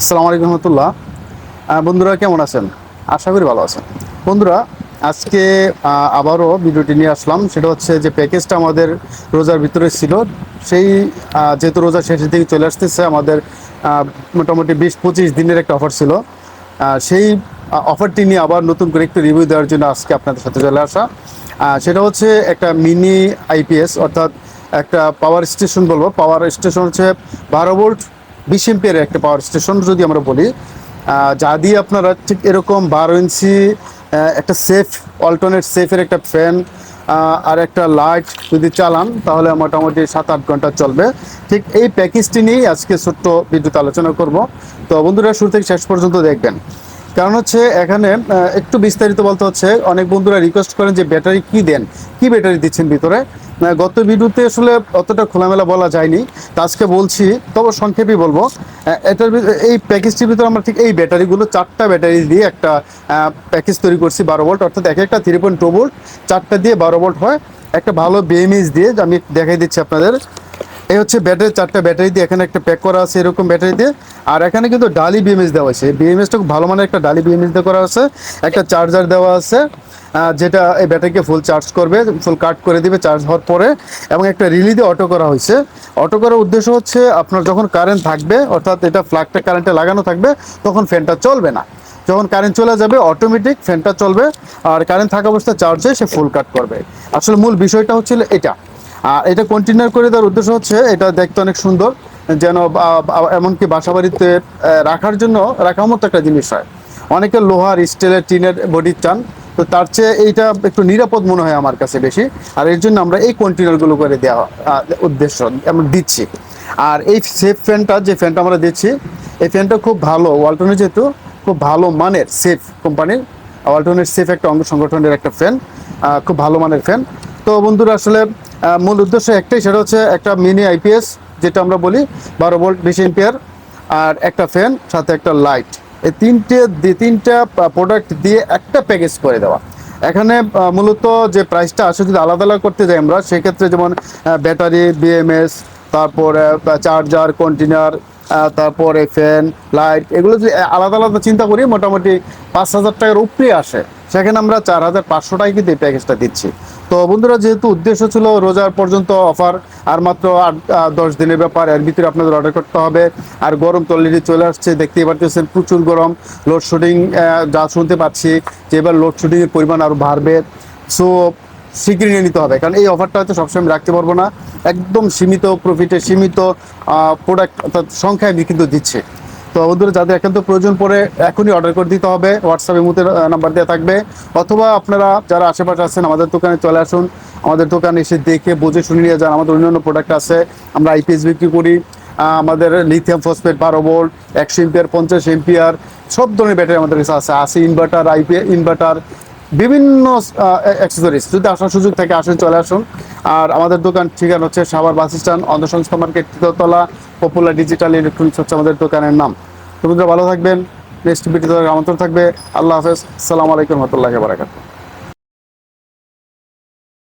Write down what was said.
আসসালামু আলাইকুম রহমতুল্লাহ। বন্ধুরা, কেমন আছেন? আশা করি ভালো আছেন। বন্ধুরা, আজকে আবারও ভিডিওটি নিয়ে আসলাম। সেটা হচ্ছে যে প্যাকেজটা আমাদের রোজার ভিতরে ছিল। সেই যেহেতু রোজার শেষের দিকে চলে আসতেছে, আমাদের মোটামুটি বিশ পঁচিশ দিনের একটা অফার ছিল। সেই অফারটি নিয়ে আবার নতুন করে একটু রিভিউ দেওয়ার জন্য আজকে আপনাদের সাথে চলে আসা। সেটা হচ্ছে একটা মিনি আইপিএস অর্থাৎ একটা পাওয়ার স্টেশন বলব। পাওয়ার স্টেশন হচ্ছে বারো ভোল্ট বিশ একটা পাওয়ার স্টেশন যদি আমরা বলি যা দিয়ে আপনারা ঠিক এরকম বারো ইঞ্চি একটা সেফ অল্টারনেট সেফের একটা ফ্যান আর একটা লাইট যদি চালান, তাহলে মোটামুটি সাত আট ঘণ্টা চলবে। ঠিক এই প্যাকেজটি নিয়েই আজকে ছোট্ট বিদ্যুৎ আলোচনা করব। তো বন্ধুরা, শুরু থেকে শেষ পর্যন্ত দেখবেন। কারণ হচ্ছে এখানে একটু বিস্তারিত বলতে হচ্ছে, অনেক বন্ধুরা রিকোয়েস্ট করেন যে ব্যাটারি কি দেন, কি ব্যাটারি দিচ্ছেন ভিতরে? গত ভিডিওতে আসলে অতটা খোলামেলা বলা যায়নি। তা আজকে বলছি, তবে সংক্ষেপে বলব। এটার এই প্যাকেজটির ভিতরে আমরা ঠিক এই ব্যাটারিগুলো, চারটা ব্যাটারি দিয়ে একটা প্যাকেজ তৈরি করছি বারো ভোল্ট অর্থাৎ এক একটা থ্রি পয়েন্ট টু ভোল্ট চারটা দিয়ে বারো ভোল্ট হয়। একটা ভালো বিএমএস দিয়ে, আমি দেখাই দিচ্ছি আপনাদের। এই হচ্ছে ব্যাটারি, চারটা ব্যাটারি দিয়ে এখানে একটা প্যাক করা আছে এরকম ব্যাটারি দিয়ে। আর এখানে কিন্তু ডালি বিএমএস দেওয়া আছে বিএমএসটা খুব ভালো মানের একটা ডালি বিএমএস দিয়ে করা আছে। একটা চার্জার দেওয়া আছে যেটা এই ব্যাটারিকে ফুল চার্জ করবে ফুল কাট করে দিবে চার্জ হওয়ার পরে। এবং একটা রিলি দিয়ে অটো করা হয়েছে। অটো করার উদ্দেশ্য হচ্ছে আপনার যখন কারেন্ট থাকবে, অর্থাৎ এটা ফ্ল্যাগটা কারেন্টে লাগানো থাকবে, তখন ফ্যানটা চলবে না। যখন কারেন্ট চলে যাবে অটোমেটিক ফ্যানটা চলবে। আর কারেন্ট থাকা অবস্থায় চার্জ হয়ে সে ফুল কাট করবে। আসলে মূল বিষয়টা হচ্ছিল এটা। আর এটা কন্টিনিউ করে দেওয়ার উদ্দেশ্য হচ্ছে, এটা দেখতে অনেক সুন্দর, যেন এমনকি বাসা বাড়িতে রাখার জন্য রাখার মতো একটা জিনিস হয়। অনেকে লোহার, স্টিলের, টিনের বডি চান, তো তার চেয়ে এইটা একটু নিরাপদ মনে হয় আমার কাছে বেশি। আর এর জন্য আমরা এই কন্টেনারগুলো করে দেওয়া উদ্দেশ্য আমরা দিচ্ছি। আর এই সেফ ফ্যানটা যে ফ্যানটা আমরা দিচ্ছি, এই ফ্যানটা খুব ভালো ওয়ালটনের যেহেতু, খুব ভালো মানের সেফ কোম্পানির ওয়ালটনের সেফ একটা অঙ্গ সংগঠনের একটা ফ্যান খুব ভালো মানের ফ্যান তো বন্ধুরা, আসলে মূল উদ্দেশ্য একটাই, সেটা হচ্ছে একটা মিনি আইপিএস যেটা আমরা বলি বারো ভোল্ট, বিশ এম্পিয়ার আর একটা ফ্যান সাথে একটা লাইট এই তিনটে তিনটা প্রোডাক্ট দিয়ে একটা প্যাকেজ করে দেওয়া। এখানে মূলত যে প্রাইসটা আসে, যদি আলাদা আলাদা করতে যাই আমরা, সেক্ষেত্রে যেমন ব্যাটারি বিএমএস তারপরে চার্জার কন্টেনার তারপরে ফ্যান লাইট, এগুলো যদি আলাদা আলাদা চিন্তা করি, মোটামুটি পাঁচ হাজার টাকার উপরে আসে। সেখানে আমরা চার হাজার পাঁচশো টাকায় কিন্তু এই প্যাকেজটা দিচ্ছি। তো বন্ধুরা, যেহেতু উদ্দেশ্য ছিল রোজার পর্যন্ত অফার আর মাত্র আট দশ দিনের ব্যাপার, এর ভিতরে আপনাদের অর্ডার করতে হবে। আর গরম তো অলরেডি চলে আসছে, দেখতেই পারতেছেন প্রচুর গরম। লোডশেডিং যা শুনতে পাচ্ছি, যে এবার লোডশেডিংয়ের পরিমাণ আরও বাড়বে। সো নিয়ে নিতে হবে। কারণ এই অফারটা হয়তো সবসময় রাখতে পারব না। একদম সীমিত প্রফিটে সীমিত প্রোডাক্ট অর্থাৎ সংখ্যায় আমি কিন্তু দিচ্ছে। তো বন্ধুরা, যাদের একান্ত প্রয়োজন পড়ে এখনই অর্ডার করে দিতে হবে। হোয়াটসঅ্যাপে মুহূর্তে নাম্বার দেওয়া থাকবে। অথবা আপনারা যারা আশেপাশে আছেন, আমাদের দোকানে চলে আসুন। আমাদের দোকানে এসে দেখে, বুঝে, শুনে নিয়ে যান। আমাদের অন্যান্য প্রোডাক্ট আছে। আমরা আইপিএস বিক্রি করি। আমাদের লিথিয়াম ফসফেট বারো ভোল্ট একশো এম্পিয়ার পঞ্চাশ এম্পিয়ার সব ধরনের ব্যাটারি আমাদের কাছে আছে। আছে ইনভার্টার আইপি ইনভার্টার বিভিন্ন অ্যাক্সেসরিজ যদি আসার সুযোগ থাকে, আসুন, চলে আসুন। আর আমাদের দোকান ঠিকানা হচ্ছে সাভার বাস স্ট্যান্ড অন্ধসংস্থা মার্কেট তৃতীয়তলা পপুলার ডিজিটাল ইলেকট্রনিক্স হচ্ছে আমাদের দোকানের নাম। তো বন্ধুরা, ভালো থাকবেন। নেক্সট ভিডিওতে আমন্ত্রণ থাকবে। আল্লাহ হাফেজ। সালাম আলাইকুম রহমতুল্লাহ বারাকাতুহ।